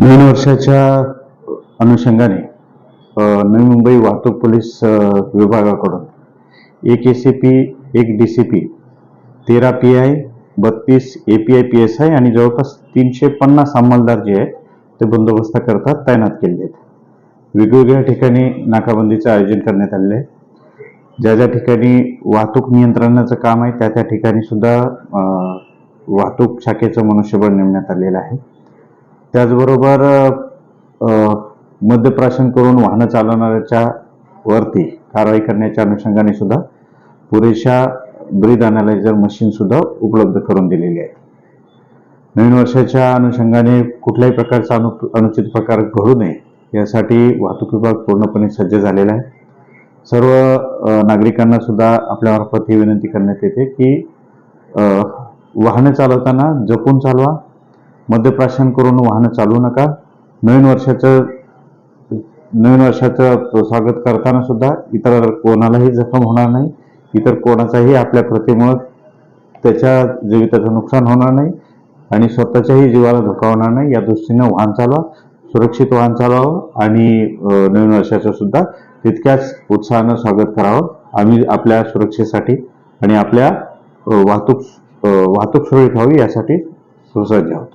नवीन वर्षाच्या अनुषंगाने नवी मुंबई वाहतूक पोलीस विभागाकडून एक ए सी पी एक डी सी पी तेरा पी आय बत्तीस A P I P S I आणि जवळपास तीनशे पन्नास अंमलदार जे आहेत ते बंदोबस्त करता तैनात केलेले आहेत. वेगवेगळ्या ठिकाणी नाकाबंदीचं आयोजन करण्यात आलेलं आहे. ज्या ज्या ठिकाणी वाहतूक नियंत्रणाचं काम आहे त्या त्या ठिकाणी सुद्धा वाहतूक शाखेचं मनुष्यबळ नेमण्यात आलेलं आहे. त्याचबरोबर मद्यप्राशन करून वाहनं चालवणाऱ्याच्या वरती कारवाई करण्याच्या अनुषंगाने सुद्धा पुरेशा ब्रीद अनालायझर मशीन सुद्धा उपलब्ध करून दिलेली आहे नवीन वर्षाच्या अनुषंगाने कुठल्याही प्रकारचा अनु अनुचित प्रकार घडू नये यासाठी वाहतूक विभाग पूर्णपणे सज्ज झालेला आहे. सर्व नागरिकांना सुद्धा आपल्यामार्फत ही विनंती करण्यात येते की वाहनं चालवताना जपून चालवा मद्यप्राशन करून वाहनं चालवू नका. नवीन वर्षाचं नवीन वर्षाचं स्वागत करताना सुद्धा इतर कोणालाही जखम होणार नाही. इतर कोणाचाही आपल्या कृतीमुळं त्याच्या जीविताचं नुकसान होणार नाही आणि स्वतःच्याही जीवाला धोका होणार नाही. या दृष्टीनं वाहन चालवा सुरक्षित वाहन चालवावं आणि नवीन वर्षाचं सुद्धा तितक्याच उत्साहानं स्वागत करावं. आम्ही आपल्या सुरक्षेसाठी आणि आपल्या वाहतूक वाहतूक सुरळीत व्हावी यासाठी सुसज्ज आहोत.